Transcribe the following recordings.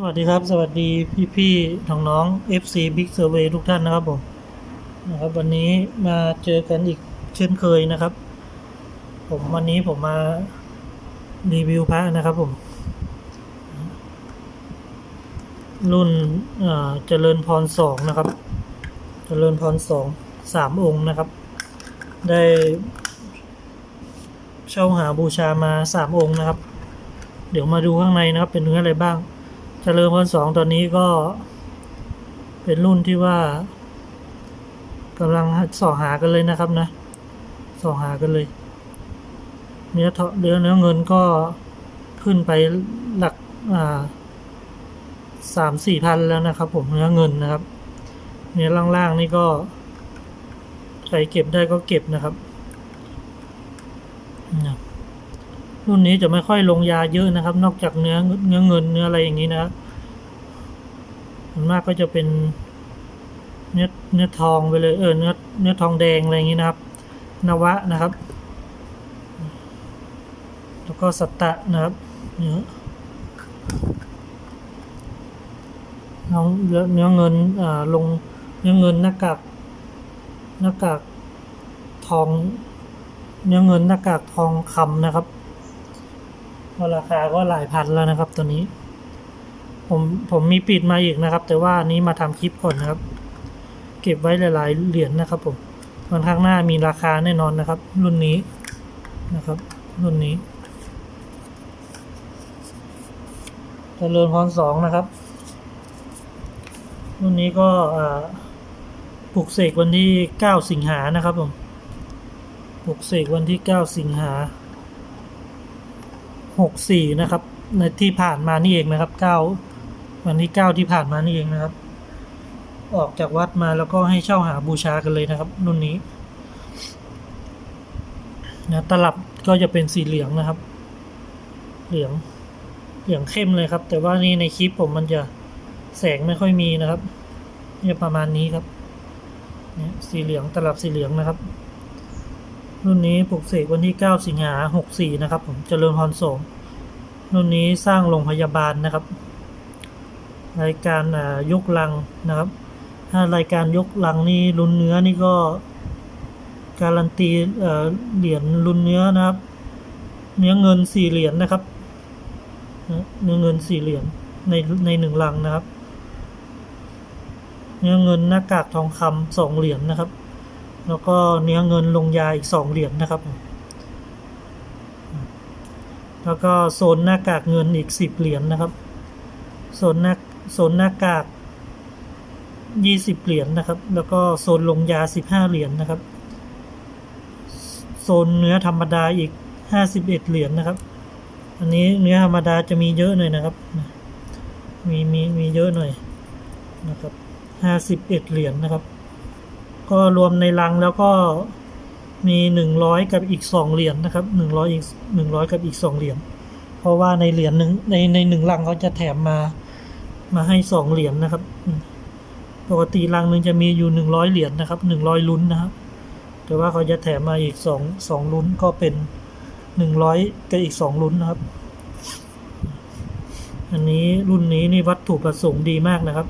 สวัสดีครับ สวัสดีพี่ๆน้องๆ FC Big Survey ทุกท่านนะครับผมนะครับ วันนี้มาเจอกันอีกเช่นเคยนะครับ ผมวันนี้ผมมารีวิวพระนะครับผม รุ่นเอ่อเจริญพรสองนะครับ เจริญพรสองสามองค์นะครับ ได้เช่าหาบูชามาสามองค์นะครับ เดี๋ยวมาดูข้างในนะครับ เป็นเนื้ออะไรบ้าง เจริญพรสองตอนนี้ก็เป็นรุ่นที่ว่ากำลังสอหากันเลยนะครับนะสอหากันเลย เนื้อเทาะเนื้อเนื้อเงินก็ขึ้นไปหลักอ่าสามสี่พันแล้วนะครับ ผมเนื้อเงินนะครับ เนื้อล่างๆนี่ก็ใครเก็บได้ก็เก็บนะครับนะ รุ่นนี้จะไม่ค่อยลงยาเยอะนะครับ นอกจากเนื้อเนื้อเงินเนื้ออะไรอย่างนี้นะส่วนมากก็จะเป็นเนื้อเนื้อทองไปเลยเออเนื้อเนื้อทองแดงอะไรอย่างนี้นะครับ นวะนะครับ แล้วก็สัตตะนะครับเนื้อเนื้อเนื้อเงินอ่าลงเนื้อเงินหน้ากากหน้ากากทอง เนื้อเงินหน้ากากทองคำนะครับ ก็ราคาก็หลายพันแล้วนะครับตัวนี้ ผมผมมีปิดมาอีกนะครับ แต่ว่านี้มาทำคลิปก่อนนะครับ เก็บไว้หลายๆเหรียญนะครับ ผมวันข้างหน้ามีราคาแน่นอนนะครับ รุ่นนี้นะครับ รุ่นนี้เจริญพรสองนะครับ รุ่นนี้ก็ปลุกเสกวันที่เก้าสิงหานะครับผมปลุกเสกวันที่เก้าสิงหา หกสี่นะครับ ในที่ผ่านมานี่เองนะครับเก้าวันที่เก้าที่ผ่านมานี่เองนะครับ ออกจากวัดมาแล้วก็ให้เช่าหาบูชากันเลยนะครับรุ่นนี้นะตลับก็จะเป็นสีเหลืองนะครับ เหลือง เหลืองเข้มเลยครับ แต่ว่านี่ในคลิปผมมันจะแสงไม่ค่อยมีนะครับเนี่ยประมาณนี้ครับเนี่ยสีเหลืองตลับสีเหลืองนะครับ รุ่นนี้ปลุกเสกวันที่ 9 สิงหา64 นะครับ ผมเจริญพรสงรุ่นนี้สร้างโรงพยาบาลนะครับ รายการยกลังนะครับ ถ้ารายการยกลังนี่ลุ้นเนื้อนี่ก็การันตีเหรียญลุ้นเนื้อนะครับ เนื้อเงินสี่เหรียญนะครับ เนื้อเงินสี่เหรียญในในหนึ่งลังนะครับ เนื้อเงินหน้ากากทองคำสองเหรียญนะครับ แล้วก็เนื้อเงินลงยาอีกสองเหรียญนะครับ แล้วก็โซนหน้ากากเงินอีกสิบเหรียญนะครับ โซนหน้าโซนหน้ากากยี่สิบเหรียญนะครับ แล้วก็โซนลงยาสิบห้าเหรียญนะครับ โซนเนื้อธรรมดาอีกห้าสิบเอ็ดเหรียญนะครับ อันนี้เนื้อธรรมดาจะมีเยอะหน่อยนะครับ มีมีมีเยอะหน่อยนะครับห้าสิบเอ็ดเหรียญนะครับ ก็รวมในลังแล้วก็มีหนึ่งร้อยกับอีกสองเหรียญนะครับหนึ่งร้อยอีกหนึ่งร้อยกับอีกสองเหรียญเพราะว่าในเหรียญหนึ่งในในหนึ่งลังเขาจะแถมมามาให้สองเหรียญนะครับ ปกติลังหนึ่งจะมีอยู่หนึ่งร้อยเหรียญนะครับหนึ่งร้อยลุ้นนะครับ แต่ว่าเขาจะแถมมาอีกสองสองลุ้นก็เป็นหนึ่งร้อยกับอีกสองลุ้นนะครับ อันนี้รุ่นนี้นี่วัตถุประสงค์ดีมากนะครับ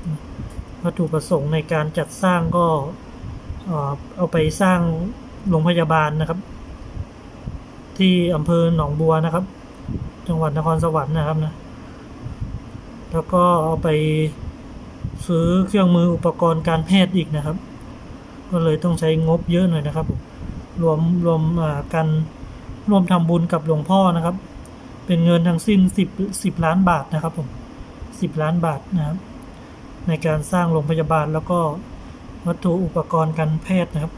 วัตถุประสงค์ในการจัดสร้างก็ เอาไปสร้างโรงพยาบาลนะครับ ที่อำเภอหนองบัวนะครับ จังหวัดนครสวรรค์นะครับนะแล้วก็เอาไปซื้อเครื่องมืออุปกรณ์การแพทย์อีกนะครับ ก็เลยต้องใช้งบเยอะหน่อยนะครับผมรวมรวมอ่ากันร่วมทำบุญกับหลวงพ่อนะครับ เป็นเงินทั้งสิ้นสิบสิบล้านบาทนะครับผมสิบล้านบาทนะครับ ในการสร้างโรงพยาบาลแล้วก็ วัตถุอุปกรณ์การแพทย์นะครับ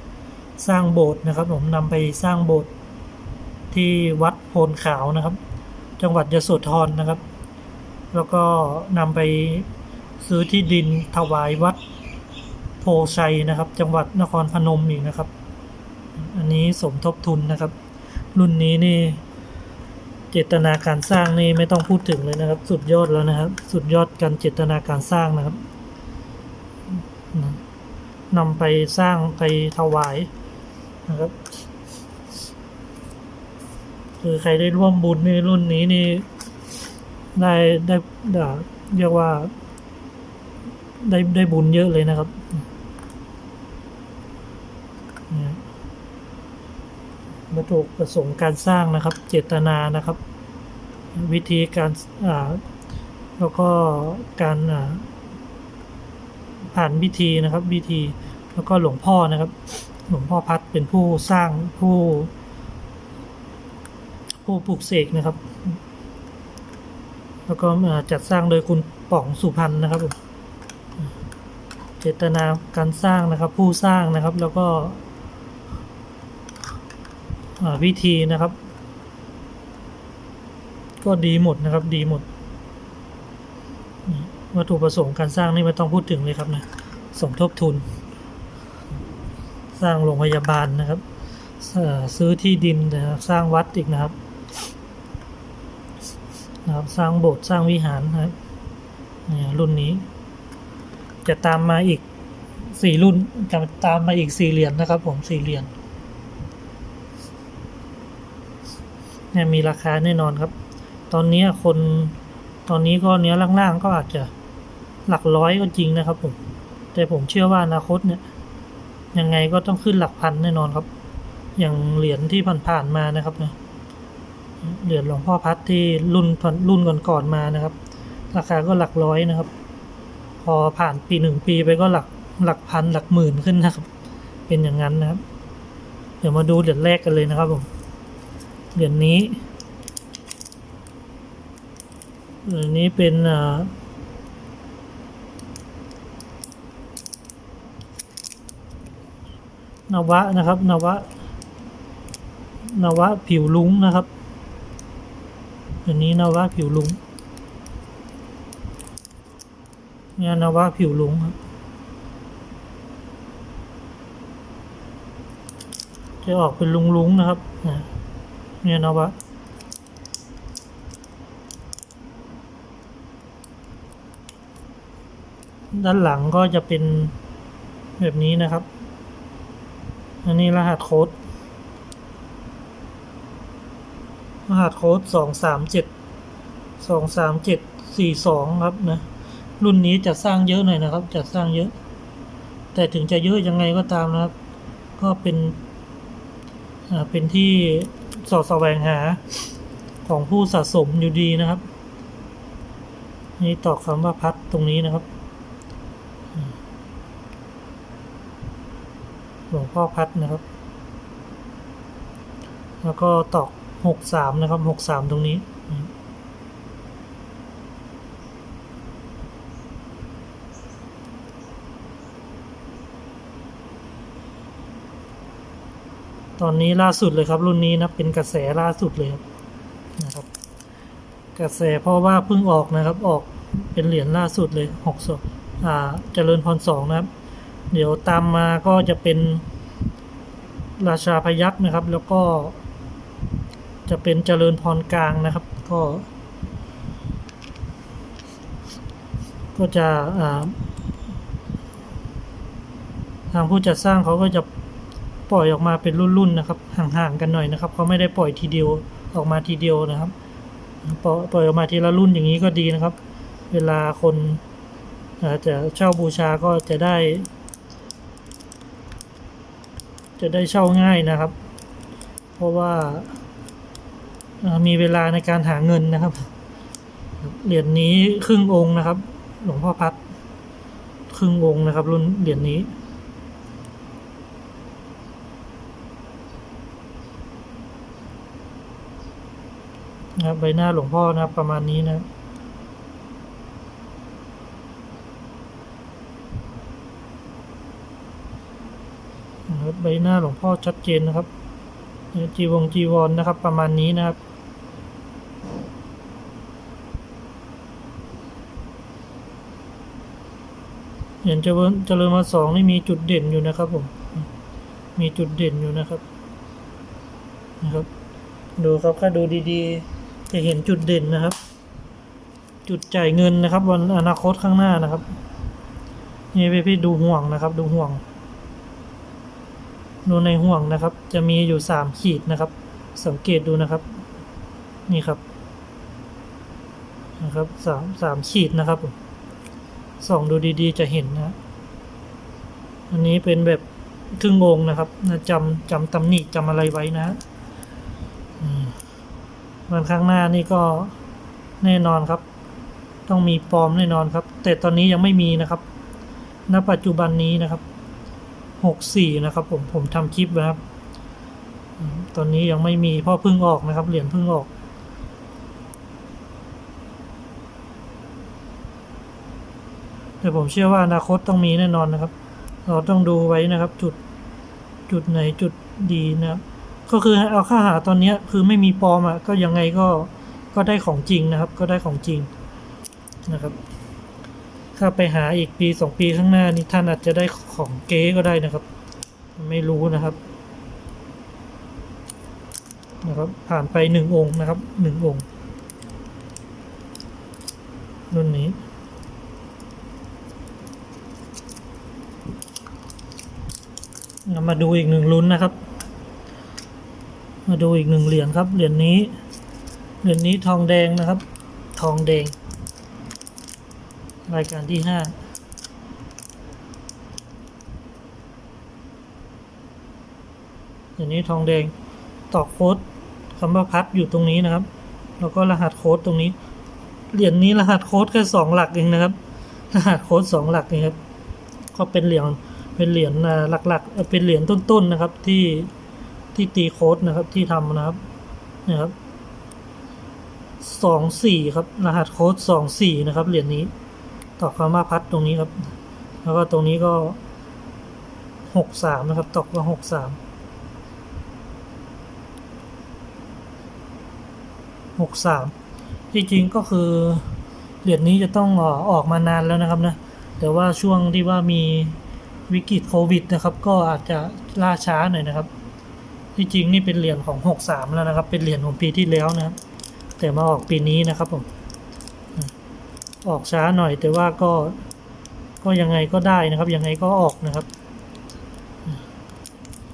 สร้างโบสถ์นะครับ ผมนำไปสร้างโบสถ์ที่วัดโพนขาวนะครับ จังหวัดยโสธรนะครับ แล้วก็นำไปซื้อที่ดินถวายวัดโพชัยนะครับ จังหวัดนครพนมอีกนะครับ อันนี้สมทบทุนนะครับ รุ่นนี้นี่เจตนาการสร้างนี่ไม่ต้องพูดถึงเลยนะครับ สุดยอดแล้วนะครับ สุดยอดการเจตนาการสร้างนะครับ นำไปสร้างไปถวายนะครับ คือใครได้ร่วมบุญในรุ่นนี้นี่ได้ได้เรียกว่า ได้ได้บุญเยอะเลยนะครับนี่ยวัตถุประสงค์การสร้างนะครับ เจตนานะครับ วิธีการอ่าแล้วก็การอ่า ผ่านพิธีนะครับพิธีแล้วก็หลวงพ่อนะครับ หลวงพ่อพัดเป็นผู้สร้างผู้ ผู้ปลูกเสกนะครับ แล้วก็จัดสร้างโดยคุณป๋องสุพรรณนะครับเจตนาการสร้างนะครับ ผู้สร้างนะครับแล้วก็วิธีนะครับ ก็ดีหมดนะครับดีหมด วัตถุประสงค์การสร้างนี่ไม่ต้องพูดถึงเลยครับนะสมทบทุน สร้างโรงพยาบาลนะครับซื้อที่ดินนะครับสร้างวัดอีกนะครับนะครับ สร้างโบสถ์สร้างวิหารนะครับเนี่ยรุ่นนี้ จะตามมาอีกสี่รุ่นจะตามมาอีกสี่เหรียญนะครับ ผมสี่เหรียญเนี่ยมีราคาแน่นอนครับ ตอนนี้คนตอนนี้ก็เนื้อล่างๆก็อาจจะ หลักร้อยก็จริงนะครับผม แต่ผมเชื่อว่าอนาคตเนี่ย ยังไงก็ต้องขึ้นหลักพันแน่นอนครับ อย่างเหรียญที่ผ่านๆมานะครับนะเหรียญหลวงพ่อพัดที่รุ่นรุ่นก่อนๆมานะครับ ราคาก็หลักร้อยนะครับ พอผ่านปีหนึ่งปีไปก็หลักหลักพันหลักหมื่นขึ้นนะครับ เป็นอย่างนั้นนะครับ เดี๋ยวมาดูเหรียญแรกกันเลยนะครับผมเหรียญนี้เหรียญนี้เป็นอ่า นวะนะครับ นวะ นวะผิวลุ้งนะครับอันนี้นวะผิวลุ้งเนี่ยนวะผิวลุ้งครับจะออกเป็นลุงลุงนะครับเนี่ยนวะด้านหลังก็จะเป็นแบบนี้นะครับ อันนี้รหัสโค้ด รหัสโค้ดสองสามเจ็ดสองสามเจ็ดสี่สองครับนะ รุ่นนี้จะสร้างเยอะหน่อยนะครับ จะสร้างเยอะ แต่ถึงจะเยอะยังไงก็ตามนะครับ ก็เป็น อ่า เป็นที่สอดแสวงหาของผู้สะสมอยู่ดีนะครับ นี่ตอกคำว่าพัดตรงนี้นะครับ หลวงพ่อพัดนะครับ แล้วก็ตอกหกสามนะครับหกสามตรงนี้ ตอนนี้ล่าสุดเลยครับ รุ่นนี้นะเป็นกระแสล่าสุดเลยนะครับ กระแสเพราะว่าเพิ่งออกนะครับ ออกเป็นเหรียญล่าสุดเลยหกสองอ่าเจริญพรสองนะครับ เดี๋ยวตามมาก็จะเป็นราชาพยัคฆ์นะครับ แล้วก็จะเป็นเจริญพรกลางนะครับ ก็ ก็จะทางผู้จัดสร้างเขาก็จะปล่อยออกมาเป็นรุ่นๆนะครับ ห่างๆกันหน่อยนะครับเขาไม่ได้ปล่อยทีเดียวออกมาทีเดียวนะครับ ปล่อยปล่อยออกมาทีละรุ่นอย่างนี้ก็ดีนะครับ เวลาคนอ่าจะเช่าบูชาก็จะได้ จะได้เช่าง่ายนะครับ เพราะว่ามีเวลาในการหาเงินนะครับ เหรียญนี้ครึ่งองค์นะครับ หลวงพ่อพัดครึ่งองค์นะครับ รุ่นเหรียญนี้นะครับใบหน้าหลวงพ่อนะครับประมาณนี้นะครับนะครับ ใบหน้าหลวงพ่อชัดเจนนะครับ จีวงจีวรนนะครับ ประมาณนี้นะครับเห็นเจริญเจริญมาสองนี่มีจุดเด่นอยู่นะครับผม มีจุดเด่นอยู่นะครับ นะครับ ดูครับถ้าดูดีๆ จะเห็นจุดเด่นนะครับ จุดจ่ายเงินนะครับ วันอนาคตข้างหน้านะครับ นี่พี่พี่ดูห่วงนะครับ ดูห่วง ดูในห่วงนะครับ จะมีอยู่สามขีดนะครับ สังเกตดูนะครับ นี่ครับนะครับสามสามขีดนะครับส่องดูดีๆจะเห็นนะอันนี้เป็นแบบครึ่งองนะครับนะจำจำตำหนิจำอะไรไว้นะอืมวันข้างหน้านี่ก็แน่นอนครับ ต้องมีปลอมแน่นอนครับ แต่ตอนนี้ยังไม่มีนะครับ ณปัจจุบันนี้นะครับ หกสี่นะครับ ผมผมทำคลิปนะครับ ตอนนี้ยังไม่มีพ่อพิ่งออกนะครับ เหรียญพิ่งออก แต่ผมเชื่อว่าอนาคตต้องมีแน่นอนนะครับ เราต้องดูไว้นะครับ จุดจุดไหนจุดดีนะครับก็คือเอาค่าหาตอนนี้คือไม่มีปลอมอะก็ยังไงก็ก็ได้ของจริงนะครับ ก็ได้ของจริงนะครับ ถ้าไปหาอีกปีสองปีข้างหน้านี่ท่านอาจจะได้ของเก๊ก็ได้นะครับ ไม่รู้นะครับ นะครับ ผ่านไปหนึ่งองค์นะครับหนึ่งองค์รุ่นนี้มาดูอีกหนึ่งลุ้นนะครับ มาดูอีกหนึ่งเหรียญครับ เหรียญนี้ เหรียญนี้ทองแดงนะครับ ทองแดง รายการที่ห้าเหรียญนี้ทองแดงตอกโค้ดคำว่าพัดอยู่ตรงนี้นะครับ แล้วก็รหัสโค้ดตรงนี้ เหรียญนี้รหัสโค้ดแค่สองหลักเองนะครับ รหัสโค้ดสองหลักเองครับ ก็เป็นเหรียญ เป็นเหรียญหลักๆเอ่อเป็นเหรียญต้นๆนะครับที่ที่ตีโค้ดนะครับที่ทำนะครับนะครับสองสี่ครับ รหัสโค้ดสองสี่นะครับเหรียญนี้ ตอกคำว่าพัดตรงนี้ครับ แล้วก็ตรงนี้ก็หกสามนะครับ ตอกว่าหกสามหกสามที่จริงก็คือเหรียญนี้จะต้องออกมานานแล้วนะครับนะ แต่ว่าช่วงที่ว่ามีวิกฤตโควิดนะครับ ก็อาจจะล่าช้าหน่อยนะครับ ที่จริงนี่เป็นเหรียญของ 63 แล้วนะครับ เป็นเหรียญของปีที่แล้วนะครับ แต่มาออกปีนี้นะครับผม ออกช้าหน่อยแต่ว่าก็ก็ยังไงก็ได้นะครับ ยังไงก็ออกนะครับ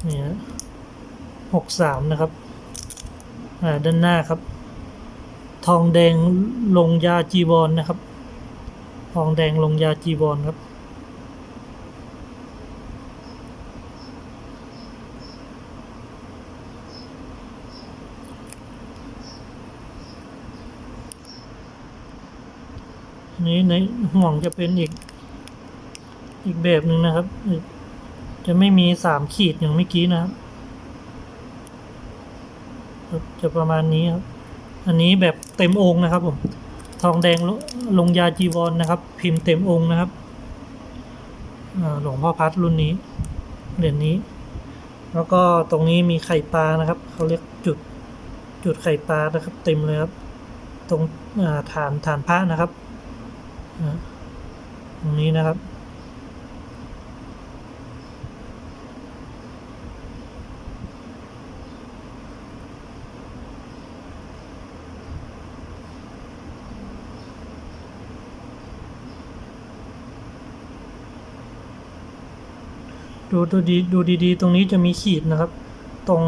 นี่ฮะหกสามนะครับอ่าด้านหน้าครับ ทองแดงลงยาจีวรนนะครับ ทองแดงลงยาจีบอลครับ นี้ในห่วงจะเป็นอีก อีกแบบหนึ่งนะครับ จะไม่มีสามขีดอย่างเมื่อกี้นะครับ จะประมาณนี้ครับ อันนี้แบบเต็มองค์นะครับผม ทองแดงลงยาจีวรนนะครับ พิมพ์เต็มองค์นะครับหลวงพ่อพัดรุ่นนี้ เหรียญนี้ แล้วก็ตรงนี้มีไข่ปลานะครับ เขาเรียกจุดจุดไข่ปลานะครับ เต็มเลยครับ ตรงฐานฐานพระนะครับ ตรงนี้นะครับ ดูดูดีดูดีๆ ตรงนี้จะมีขีดนะครับ ตรง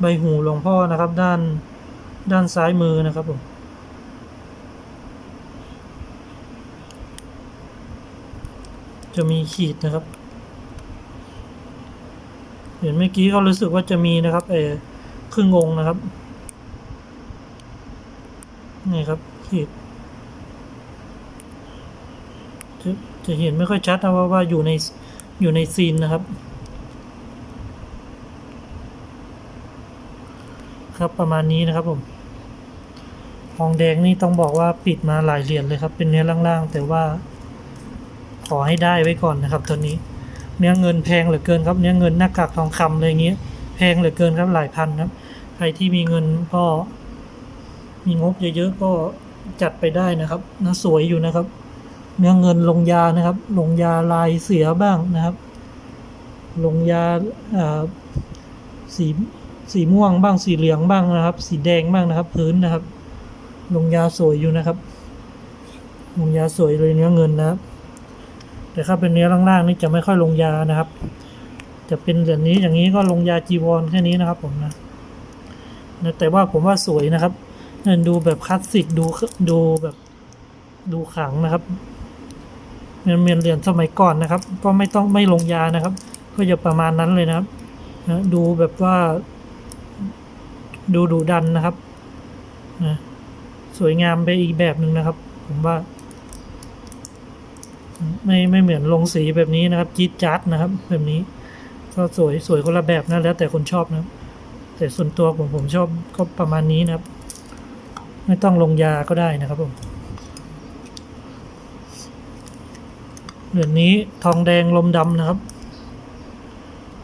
ใบหูหลวงพ่อนะครับ ด้านด้านซ้ายมือนะครับผม จะมีขีดนะครับ เห็นเมื่อกี้ก็รู้สึกว่าจะมีนะครับเออครึ่งองนะครับ นี่ครับขีดจะจะเห็นไม่ค่อยชัดนะว่าว่าอยู่ในอยู่ในซีนนะครับ ครับประมาณนี้นะครับผมทองแดงนี่ต้องบอกว่าปิดมาหลายเหรียญเลยครับ เป็นเนื้อล่างๆ แต่ว่า ขอให้ได้ไว้ก่อนนะครับตัวนี้ เนื้อเงินแพงเหลือเกินครับ เนื้อเงินหน้ากากทองคำอะไรเงี้ยแพงเหลือเกินครับหลายพันครับ ใครที่มีเงินก็ มีงบเยอะๆก็จัดไปได้นะครับนะสวยอยู่นะครับ เนื้อเงินลงยานะครับ ลงยาลายเสียบ้างนะครับ ลงยาอ่าสีสีม่วงบ้างสีเหลืองบ้างนะครับ สีแดงบ้างนะครับ พื้นนะครับ ลงยาสวยอยู่นะครับ ลงยาสวยเลยเนื้อเงินนะครับ แต่ถ้าเป็นเนื้อล่างๆนี่จะไม่ค่อยลงยานะครับ จะเป็นแบบนี้อย่างนี้ก็ลงยาจีวรแค่นี้นะครับผมนะนะแต่ว่าผมว่าสวยนะครับนดูแบบคลาสสิกดูดูแบบดูขังนะครับเงินเมียนเหรียญสมัยก่อนนะครับ ก็ไม่ต้องไม่ลงยานะครับ ก็จะประมาณนั้นเลยนะครับนะดูแบบว่า ดูดูดันนะครับนะสวยงามไปอีกแบบหนึ่งนะครับ ผมว่า ไม่ไม่เหมือนลงสีแบบนี้นะครับจี๊ดจ๊าดนะครับ แบบนี้ ก็สวยสวยคนละแบบนะแล้วแต่คนชอบนะครับ แต่ส่วนตัวผมผมชอบก็ประมาณนี้นะครับ ไม่ต้องลงยาก็ได้นะครับผมเหรียญนี้ทองแดงลมดำนะครับ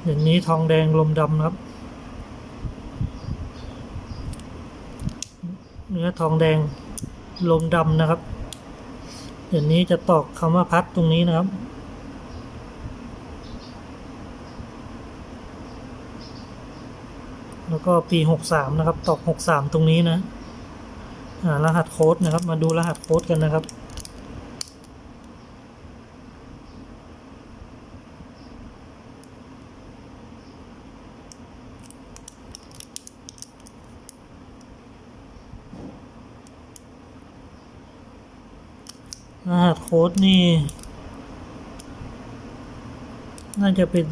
เหรียญนี้ทองแดงลมดำนะครับ เนื้อทองแดงลมดำนะครับ เดี๋ยวนี้จะตอกคำว่าพัดตรงนี้นะครับ แล้วก็ปีหกสามนะครับ ตอกหกสามตรงนี้นะรหัสโค้ดนะครับ มาดูรหัสโค้ดกันนะครับ ค้ดนี่ น่าจะเป็น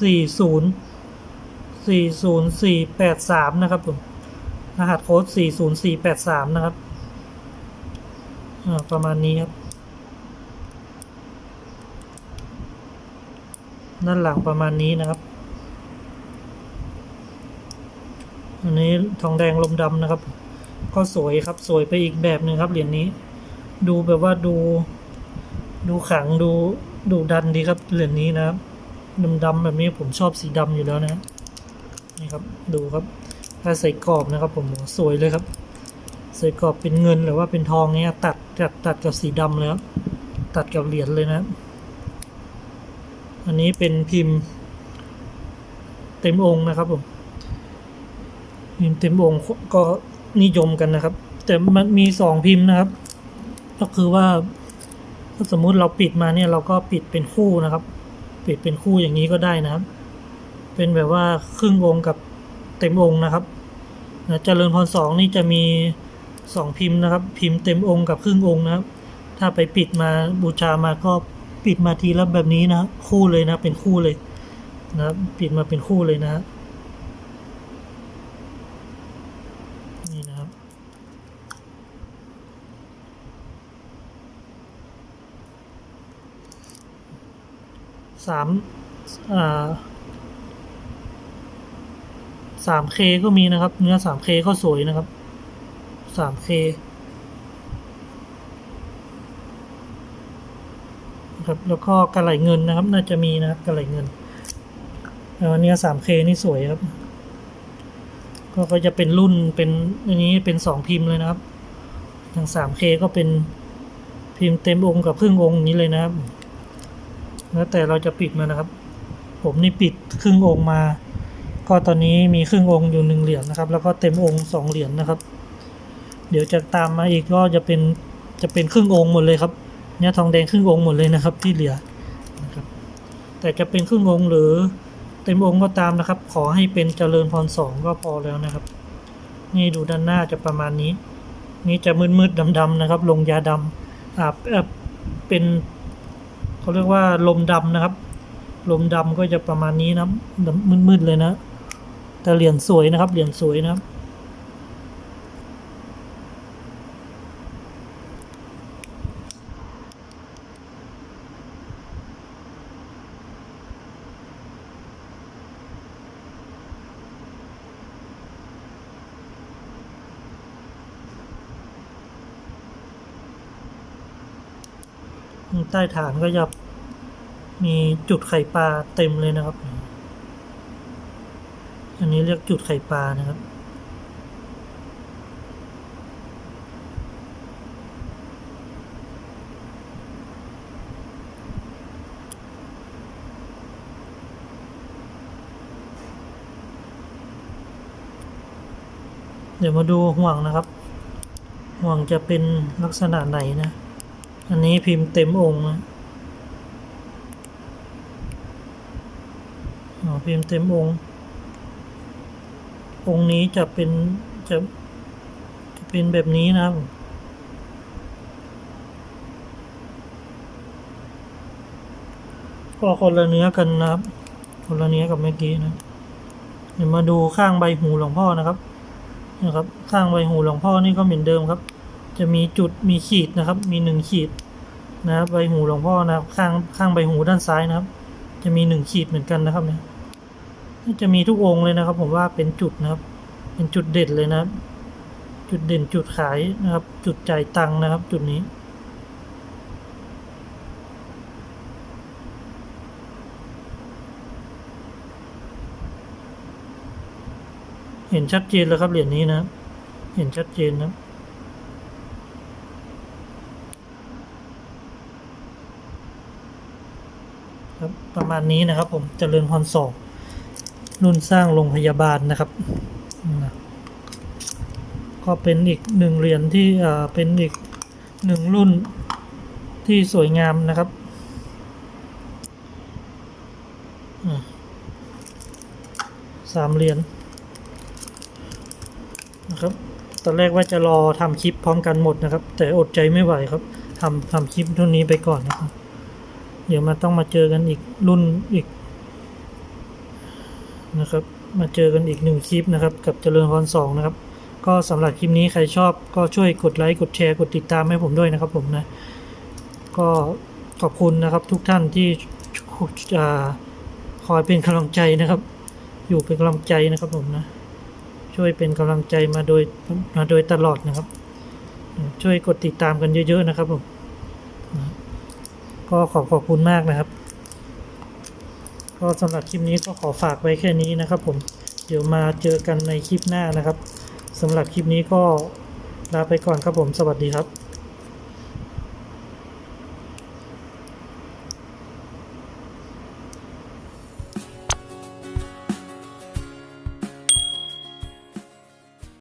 สี่ศูนย์สี่ศูนะครับผม รหัสโค้ดสี่ศูนะครับอ่าประมาณนี้ครับ ด้านหลังประมาณนี้นะครับ อันนี้ทองแดงลมดำนะครับ ก็สวยครับสวยไปอีกแบบหนึ่งครับเหรียญนี้ ดูแบบว่าดู ดูขังดูดูดันดีครับเหรียญนี้นะครับดำๆแบบนี้ผมชอบสีดำอยู่แล้วนะนี่ครับดูครับถ้าใส่กรอบนะครับ ผมสวยเลยครับใส่กรอบเป็นเงินหรือว่าเป็นทองเนี่ยตัดตัดตัดกับสีดำเลยครับตัดกับเหรียญเลยนะ อันนี้เป็นพิมพ์ เต็มองค์นะครับผมพิมพ์เต็มองค์ก็ นิยมกันนะครับ แต่มันมีสองพิมพ์นะครับ ก็คือว่าถ้าสมมุติเราปิดมาเนี่ยเราก็ปิดเป็นคู่นะครับ ปิดเป็นคู่อย่างนี้ก็ได้นะครับ เป็นแบบว่าครึ่งองค์กับเต็มองค์นะครับนะเจริญพรสองนี่จะมีสองพิมพ์นะครับ พิมพ์เต็มองค์กับครึ่งองค์นะครับ ถ้าไปปิดมาบูชามาก็ปิดมาทีละแบบนี้นะครับคู่เลยนะเป็นคู่เลยนะครับปิดมาเป็นคู่เลยนะฮะนี่นะครับ สามสามเคก็มีนะครับ เนื้อสามเคก็สวยนะครับสามเคครับแล้วก็กระไหลเงินนะครับ น่าจะมีนะครับกระไหลเงินแล้วเนื้อสามเคนี่สวยครับ ก็ก็จะเป็นรุ่นเป็นอันนี้เป็นสองพิมพ์เลยนะครับทางสามเคก็เป็นพิมพ์เต็มองค์กับครึ่งองค์อย่างนี้เลยนะครับ แล้วแต่เราจะปิดมันนะครับ ผมนี่ปิดครึ่งองค์มา ก็ตอนนี้มีครึ่งองค์อยู่หนึ่งเหรียญนะครับ แล้วก็เต็มองค์สองเหรียญนะครับ เดี๋ยวจะตามมาอีกก็จะเป็นจะเป็นครึ่งองค์หมดเลยครับเนี่ยทองแดงครึ่งองค์หมดเลยนะครับ ที่เหลือนะครับ แต่จะเป็นครึ่งองค์หรือเต็มองค์ก็ตามนะครับ ขอให้เป็นเจริญพรสองก็พอแล้วนะครับ นี่ดูด้านหน้าจะประมาณนี้ นี่จะมืดๆดำๆนะครับ ลงยาดำอ่าเป็น เขาเรียกว่าลมดำนะครับ ลมดำก็จะประมาณนี้นะมืดๆเลยนะ แต่เหรียญสวยนะครับ เหรียญสวยนะครับ ใต้ฐานก็จะมีจุดไข่ปลาเต็มเลยนะครับ อันนี้เรียกจุดไข่ปลานะครับ เดี๋ยวมาดูห่วงนะครับ ห่วงจะเป็นลักษณะไหนนะ อันนี้พิมพ์เต็มองค์นะพิมพ์เต็มองค์ องค์นี้จะเป็นจะจะเป็นแบบนี้นะครับก็คนละเนื้อกันนะครับ คนละเนื้อกับเมื่อกี้นะเดี๋ยวมาดูข้างใบหูหลวงพ่อนะครับนะครับ ข้างใบหูหลวงพ่อนี่ก็เหมือนเดิมครับ จะมีจุดมีขีดนะครับ มีหนึ่งขีดนะครับใบหูหลวงพ่อนะครับ ข้างข้างใบหูด้านซ้ายนะครับ จะมีหนึ่งขีดเหมือนกันนะครับเนี่ยจะมีทุกองค์เลยนะครับ ผมว่าเป็นจุดนะครับ เป็นจุดเด่นเลยนะครับ จุดเด่นจุดขายนะครับ จุดจ่ายตังค์นะครับ จุดนี้เห็นชัดเจนแล้วครับเหรียญนี้นะ เห็นชัดเจนนะ ครับครับ ประมาณนี้นะครับ ผมเจริญพรสองรุ่นสร้างโรงพยาบาลนะครับ ก็เป็นอีกหนึ่งเหรียญที่เป็นอีกหนึ่งรุ่นที่สวยงามนะครับสามเหรียญนะครับ ตอนแรกว่าจะรอทำคลิปพร้อมกันหมดนะครับ แต่อดใจไม่ไหวครับทำทำคลิปเท่านี้ไปก่อนนะครับ เดี๋ยวมาต้องมาเจอกันอีกรุ่นอีก นะครับ มาเจอกันอีกหนึ่งคลิปนะครับ กับเจริญพรสองนะครับ ก็สำหรับคลิปนี้ใครชอบก็ช่วยกดไลค์กดแชร์กดติดตามให้ผมด้วยนะครับผมนะ ก็ขอบคุณนะครับทุกท่านที่คอยเป็นกำลังใจนะครับ อยู่เป็นกำลังใจนะครับผมนะ ช่วยเป็นกำลังใจมาโดยมาโดยตลอดนะครับ ช่วยกดติดตามกันเยอะ ๆ นะครับผม ก็ขอขอบคุณมากนะครับ ก็สำหรับคลิปนี้ก็ขอฝากไว้แค่นี้นะครับ ผมเดี๋ยวมาเจอกันในคลิปหน้านะครับสำหรับคลิปนี้ก็ลาไปก่อนครับผมสวัสดีครับ